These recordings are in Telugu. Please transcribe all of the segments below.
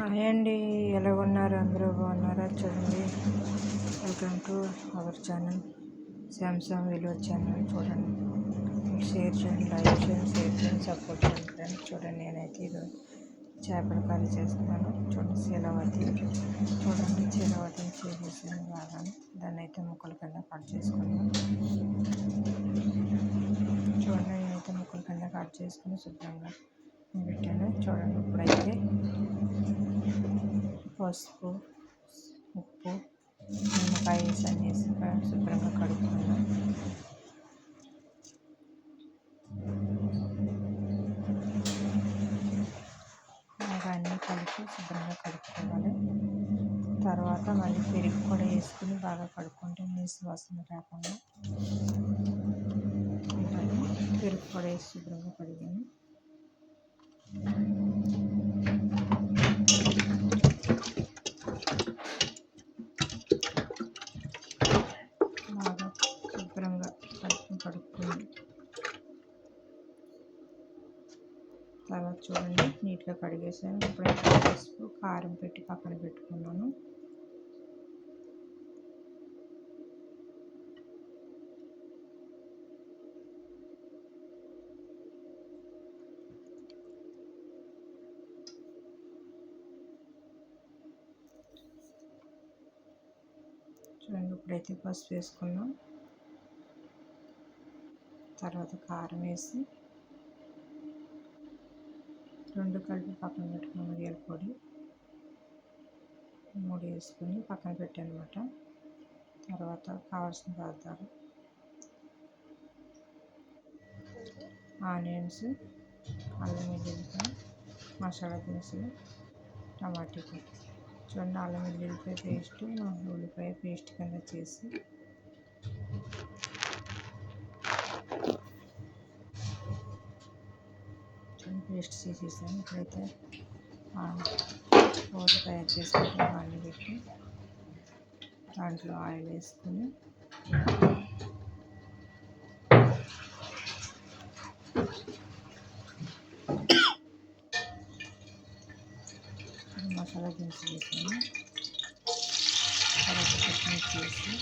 హాయ్ అండి. ఎలా ఉన్నారు? అందరూ బాగున్నారా? చూడండి. Welcome to our channel Samsung విలువ ఛానల్ చూడండి. షేర్ చేయండి లైక్ చేయండి షేర్ చేయండి సపోర్ట్ చేయండి చూడండి నేనైతే ఇది చేపల కర్రీ చేస్తున్నాను. చూడండి శీలవతి. చూడండి శీలవతిని చేసేసాను బాగా దాన్ని అయితే ముక్కల కింద కట్ చేసుకున్నాను. చూడండి నేనైతే ముక్కల కింద కట్ చేసుకుని శుభ్రంగా పెట్టాను చూడండి ఇప్పుడైతే. పసుపు ఉప్పు నిమ్మకాయ వేసి అన్నీ వేసి శుభ్రంగా కడుక్కున్నాను. అన్నీ కలిపి శుభ్రంగా కడుక్కోవాలి. తర్వాత మళ్ళీ పెరుగు కూడా వేసుకుని బాగా కడుక్కుంటే నీసు వాసన రాకుండా. పెరుగు కూడా వేసి శుభ్రంగా కడిగాను. బాగా శుభ్రంగా కడుక్కు తర్వాత చూడండి నీట్గా కడిగేసాను. ఇప్పుడు పసుపు కారం పెట్టి పక్కన పెట్టుకున్నాను. చూడండి ఇప్పుడైతే పసుపు వేసుకున్నాం. తర్వాత కారం వేసి రెండు కలిపి పక్కన పెట్టుకున్న మిరియాల పొడి మూడు వేసుకొని పక్కన పెట్టానమాట. తర్వాత కావాల్సిన పదార్థాలు ఆనియన్స్ అల్లం వెల్లుల్లిపాయ మసాలా దినుసులు టమాటా చూడండి అల్లం వెల్లుల్లిపాయ పేస్ట్ ఉల్లిపాయ పేస్ట్ కింద చేసి. పేస్ట్ చేసేసాను ఇప్పుడైతే కూర తయారు చేసుకుంటే బాండి పెట్టి దాంట్లో ఆయిల్ వేసుకొని. మసాలా దినుసులు వేసాను తర్వాత పచ్చిమిర్చి వేసి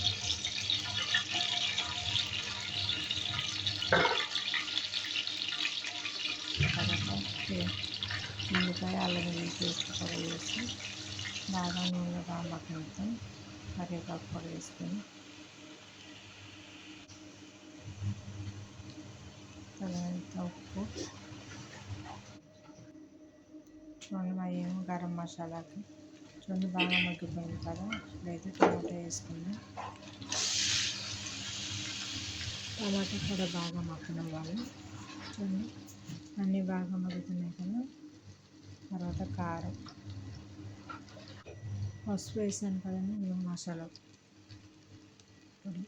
తర్వాత ఉల్లిపాయ అల్లం వెల్లుల్లి పేస్ట్ కూడా వేసి బాగా నూనెలో బాగా మగ్గనిద్దాం కరివేపాకు కూడా వేసుకొని తగినంత ఉప్పు చూడండి మా ఏమో గరం మసాలాకి. చూడండి బాగా మగ్గిపోయింది కదా ఇప్పుడైతే టమాటా వేసుకుందాం టమాటా కూడా బాగా మగ్గనివ్వాలి. చూడండి అన్నీ బాగా మగ్గుతున్నాయి కదా. తర్వాత కారం. పసుపు వేసాను కదండి మేము మసాలా పొడి.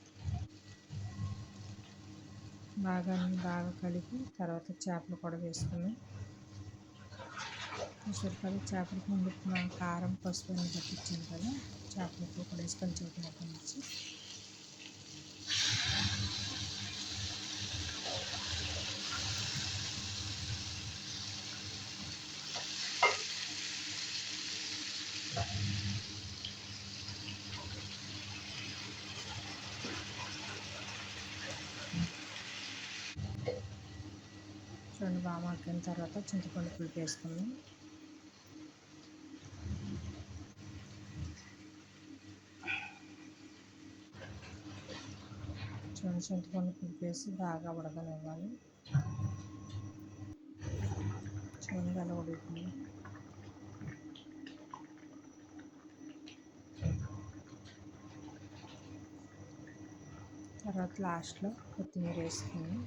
బాగా అన్నీ బాగా కలిపి తర్వాత చేపలు కూడా వేసుకున్నాం. సరిపడి చేపలకు ముందు కారం పసుపు అని పట్టించాను కదా చేపలకు కూడా వేసుకొని చేపలకు నుంచి చూడండి బాగా మగ్గిన తర్వాత చింతపండు పులుపు వేసుకుందాం. చూడండి చింతపండు పులుపు బాగా ఉడకనివ్వాలి. చూడండి అలా ఉడుకుతుంది తర్వాత లాస్ట్లో కొత్తిమీర వేసుకుని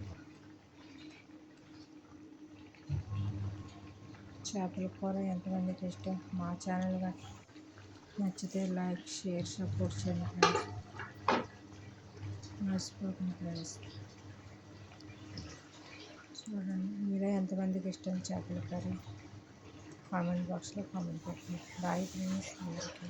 చేపల కూర ఎంతమందికి ఇష్టం? మా ఛానల్గా నచ్చితే లైక్ షేర్ సపోర్ట్ చేయండి ఫ్రెండ్స్. మర్చిపోకండి ఫ్రెండ్స్ చూడండి. మీరే ఎంతమందికి ఇష్టం చేపల కర్రీ? కామెంట్ బాక్స్లో కామెంట్ పెట్టండి. బాయ్ ఫ్రెండ్స్ అందరికీ.